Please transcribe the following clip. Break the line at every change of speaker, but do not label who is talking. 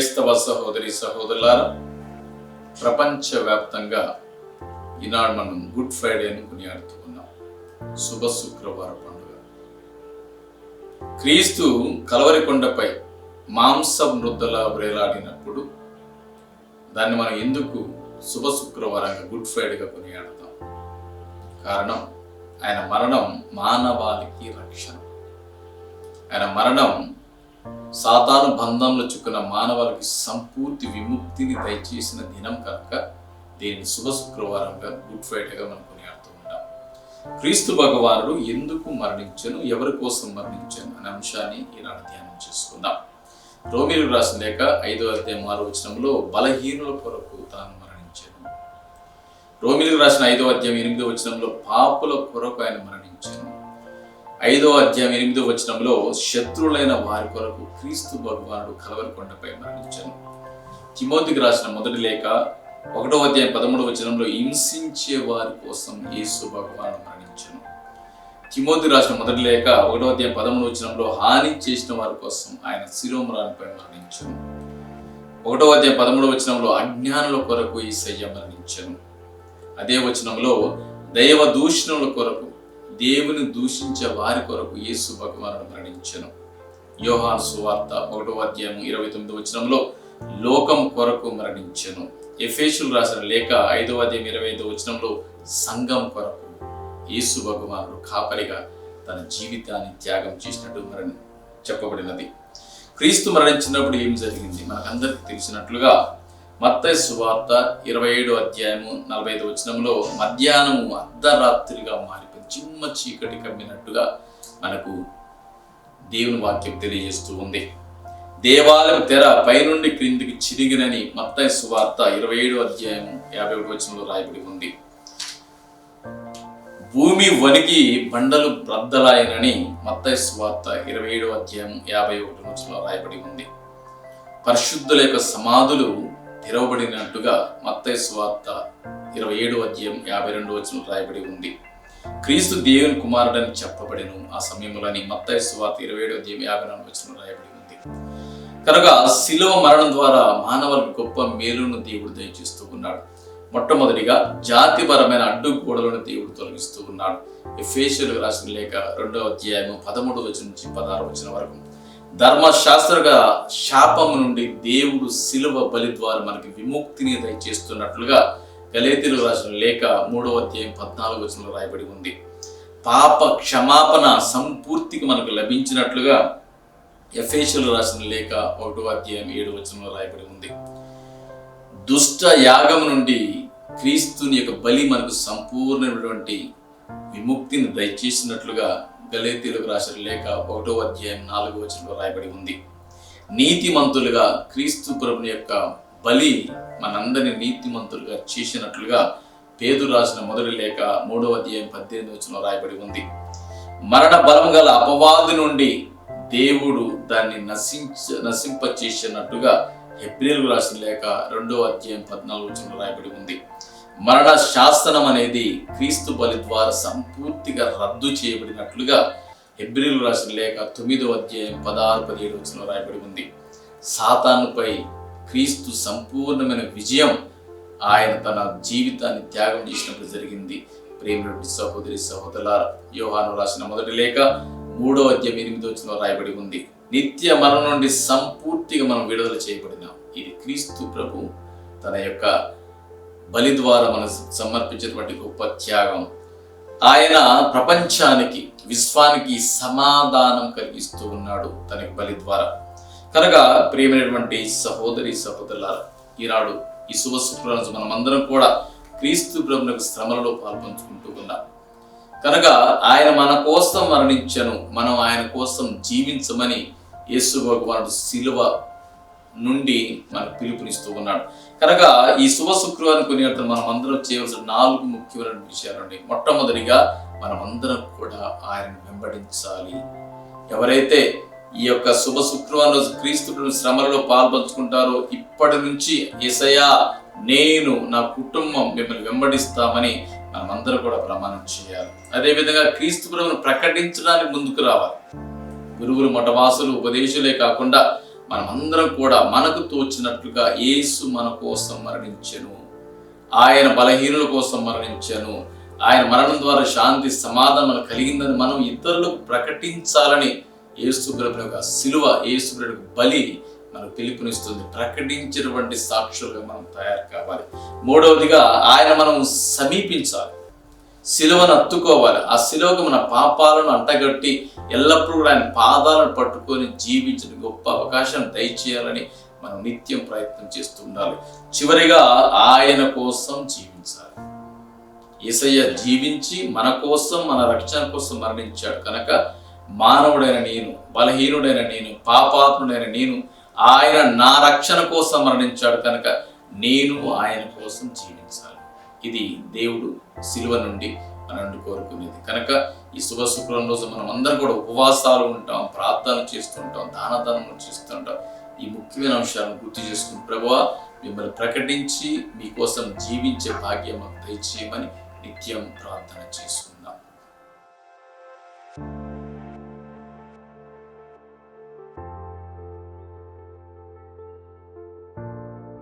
క్రైస్తవ సహోదరి సహోదరులారా ప్రపంచవ్యాప్తంగా ఈనాడు మనం గుడ్ ఫ్రైడేని కొనియాడుతూ ఉన్నాం శుభ శుక్రవార పండుగ. క్రీస్తు కలవరి కొండపై మాంస మృద్దల వ్రేలాడినప్పుడు దాన్ని మనం ఎందుకు శుభ శుక్రవారంగా గుడ్ ఫ్రైడేగా కొనియాడతాం? కారణం ఆయన మరణం మానవాళికి రక్షణ. ఆయన మరణం సాతాను బంధంలో చిక్కున్న మానవాళికి సంపూర్తి విముక్తిని దయచేసిన దినం కనుక దీన్ని శుభ శుక్రవారంగా గుడ్ ఫ్రైడేగా మనం కొనియాడుతూ ఉంటాం క్రీస్తు భగవానుడు ఎందుకు మరణించను ఎవరి కోసం మరణించను అనే అంశాన్ని ఈనాడు ధ్యానం చేసుకుందాం. రోమిలు రాసిన లేక ఐదో అధ్యాయం ఆరో వచనంలో బలహీనుల కొరకు తాను మరణించాను. రోమిలు రాసిన ఐదో అధ్యాయం ఎనిమిదో వచనంలో పాపుల కొరకు ఆయన మరణించాను. ఐదో అధ్యాయం ఎనిమిదో వచనంలో శత్రువులైన వారి కొరకు క్రీస్తు భగవానుడు కలవరి కొండపై మరణించాను. తిమోతికి రాసిన మొదటి లేఖ ఒకటో అధ్యాయం పదమూడవ వచనంలో హింసించే వారి కోసం యేసు భగవాను మరణించాను. తిమోతి రాసిన మొదటి లేఖ ఒకటో అధ్యాయం పదమూడు వచనంలో హాని చేసిన వారి కోసం ఆయన శిరోమరానిపై మరణించాను. ఒకటో అధ్యాయం పదమూడవ వచనంలో అజ్ఞానుల కొరకు ఈసయ్య మరణించాను. అదే వచనంలో దైవ దూషణల కొరకు దేవుని దూషించే వారి కొరకు యేసు భగవాను మరణించను. యోహాను సువార్త ఒకటో అధ్యాయం ఇరవై తొమ్మిది వచనంలో లోకం కొరకు మరణించను. ఎఫేషులు రాసిన లేఖ ఐదవ అధ్యాయం ఇరవై ఐదో వచనంలో సంఘం కొరకు యేసు భగవానుడు కాపరిగా తన జీవితాన్ని త్యాగం చేసినట్టు మరణి చెప్పబడినది. క్రీస్తు మరణించినప్పుడు ఏం జరిగింది? మనకందరికీ తెలిసినట్లుగా మత్త సువార్త ఇరవై ఏడు అధ్యాయము నలభై ఐదు వచనంలో మధ్యాహ్నము అర్ధరాత్రిగా మారిపోయింది. చిమ్మ చీకటి కమ్మినట్టుగా మనకు దేవుని వాక్యం తెలియజేస్తూ ఉంది. దేవాలయం తెర పైనుండి క్రిందికి చిరిగినని మత్తయి సువార్త ఇరవై ఏడు అధ్యాయం యాభై ఒకటి వచనంలో రాయబడి ఉంది. భూమి వణికి బండలు బ్రద్దలాయనని మత్తయి సువార్త ఇరవై ఏడు అధ్యాయం యాభై ఒకటి వచనంలో రాయబడి ఉంది. పరిశుద్ధుల యొక్క సమాధులు తెరవబడినట్టుగా మత్తయి సువార్త ఇరవై ఏడు అధ్యాయం యాభై రెండు వచనం రాయబడి ఉంది. క్రీస్తు దేవుని కుమారుడని చెప్పబడిను. ఆ సమయంలోని మత్తయి సువార్త ఇరవై ఏడు దేవి యాభై నాలుగు రాయబడి ఉంది. కనుక శిలువ మరణం ద్వారా మానవులకు గొప్ప మేలును దేవుడు దయచేస్తూ ఉన్నాడు. మొట్టమొదటిగా జాతిపరమైన అడ్డుగోడలను దేవుడు తొలగిస్తూ ఉన్నాడు. ఫేషియల్ రాసిన లేక రెండవ అధ్యాయం పదమూడు వచ్చిన నుంచి పదహారు వచ్చిన వరకు. ధర్మశాస్త్రగా శాపము నుండి దేవుడు శిలువ బలి ద్వారా మనకి విముక్తిని దయచేస్తున్నట్లుగా గలేతీలు రాసిన లేఖ మూడవ అధ్యాయం పద్నాలుగు వచనంలో రాయబడి ఉంది. పాప క్షమాపణ సంపూర్తికి మనకు లభించినట్లుగా ఎఫేషియలు రాసిన లేఖ ఒకటో అధ్యాయం ఏడు వచనంలో రాయబడి ఉంది. దుష్ట యాగం నుండి క్రీస్తుని యొక్క బలి మనకు సంపూర్ణమైనటువంటి విముక్తిని దయచేసినట్లుగా గలేతీలకు రాసిన లేఖ ఒకటో అధ్యాయం నాలుగో వచనంలో రాయబడి ఉంది. నీతిమంతులుగా క్రీస్తు ప్రభుని యొక్క బలి మనందరిని నీతిమంతులుగా చేసినట్లుగా పేదు రాసిన మొదటి లేక మూడో అధ్యాయం పద్దెనిమిది వచ్చిన రాయబడి ఉంది. మరణ బలం గల అపవాది నుండి దేవుడు దాన్ని నశించ నశింప చేసినట్టుగా హెబ్రిల్ రాసిన లేక రెండవ అధ్యాయం పద్నాలుగు వచ్చిన రాయబడి ఉంది. మరణ శాసనం అనేది క్రీస్తు బలి ద్వారా సంపూర్తిగా రద్దు చేయబడినట్లుగా హెబ్రిల్ రాసిన లేక తొమ్మిదో అధ్యాయం పదహారు పదిహేడు వచ్చిన రాయబడి ఉంది. సాతానుపై క్రీస్తు సంపూర్ణమైన విజయం ఆయన తన జీవితాన్ని త్యాగం చేసినప్పుడు జరిగింది. ప్రేమరెడ్డి సహోదరి సహోదర యోహాను రాసిన మొదటి లేఖ మూడో అధ్యాయం ఎనిమిదో వచ్చిన రాయబడి ఉంది. నిత్య మరణం నుండి సంపూర్తిగా మనం విడుదల చేయబడినాం. ఇది క్రీస్తు ప్రభు తన యొక్క బలి ద్వారా మనం సమర్పించినటువంటి గొప్ప త్యాగం. ఆయన ప్రపంచానికి విశ్వానికి సమాధానం కలిగిస్తూ ఉన్నాడు తన బలి ద్వారా. కనుక ప్రియమైనటువంటి సహోదరి సహోదరులారా ఈనాడు ఈ శుభ శుక్రరోజు మనమందరం కూడా క్రీస్తు ప్రభునకు శ్రమలలో పాల్పంచుకుంటూ ఉన్నాం. కనుక ఆయన మన కోసం మరణించను మనం ఆయన కోసం జీవించమని యేసు భగవానుడు శిలువ నుండి మనకు పిలుపునిస్తూ ఉన్నాడు. కనుక ఈ శుభ శుక్రవారం కొన్ని మనం అందరం చేయవలసిన నాలుగు ముఖ్యమైన విషయాలండి. మొట్టమొదటిగా మనం అందరం కూడా ఆయన వెంబడించాలి. ఎవరైతే ఈ యొక్క శుభ శుక్రవారం రోజు క్రీస్తు శ్రమలలో పాల్పంచుకుంటారో ఇప్పటి నుంచి ఎసయా నేను నా కుటుంబం మిమ్మల్ని వెంబడిస్తామని మనమందరం కూడా ప్రమాణం చేయాలి. అదేవిధంగా క్రీస్తు ప్రభును ప్రకటించడానికి ముందుకు రావాలి. గురువులు మఠవాసులు ఉపదేశులే కాకుండా మనమందరం కూడా మనకు తోచినట్లుగా యేసు మన కోసం మరణించను. ఆయన బలహీనుల కోసం మరణించాను. ఆయన మరణం ద్వారా శాంతి సమాధానం కలిగిందని మనం ఇతరులకు ప్రకటించాలని ఏసుగ్రహుని యొక్క సిలువ ఏసుగ్రహుడికి బలి మనకు పిలుపునిస్తుంది ప్రకటించినటువంటి సాక్షులుగా మనం తయారు కావాలి. మూడవదిగా ఆయన మనం సమీపించాలి. సిలువను అత్తుకోవాలి. ఆ సిలువకు మన పాపాలను అంటగట్టి ఎల్లప్పుడూ కూడా ఆయన పాదాలను పట్టుకొని జీవించిన గొప్ప అవకాశం దయచేయాలని మనం నిత్యం ప్రయత్నం చేస్తూ ఉండాలి. చివరిగా ఆయన కోసం జీవించాలి. ఏసయ్య జీవించి మన కోసం మన రక్షణ కోసం మరణించాడు కనుక మానవుడైన నేను బలహీనుడైన నేను పాపాత్ముడైన నేను ఆయన నా రక్షణ కోసం మరణించాడు కనుక నేను ఆయన కోసం జీవించాలి. ఇది దేవుడు శిలువ నుండి మనల్ని కోరుకునేది. కనుక ఈ శుభ శుక్రం రోజు మనం అందరం కూడా ఉపవాసాలు ఉంటాం ప్రార్థనలు చేస్తుంటాం దాన దానములు చేస్తుంటాం ఈ ముఖ్యమైన అంశాలను గుర్తు చేసుకుని ప్రభువా మిమ్మల్ని ప్రకటించి మీకోసం జీవించే భాగ్యం దయచేయమని నిత్యం ప్రార్థన చేసుకుంటాం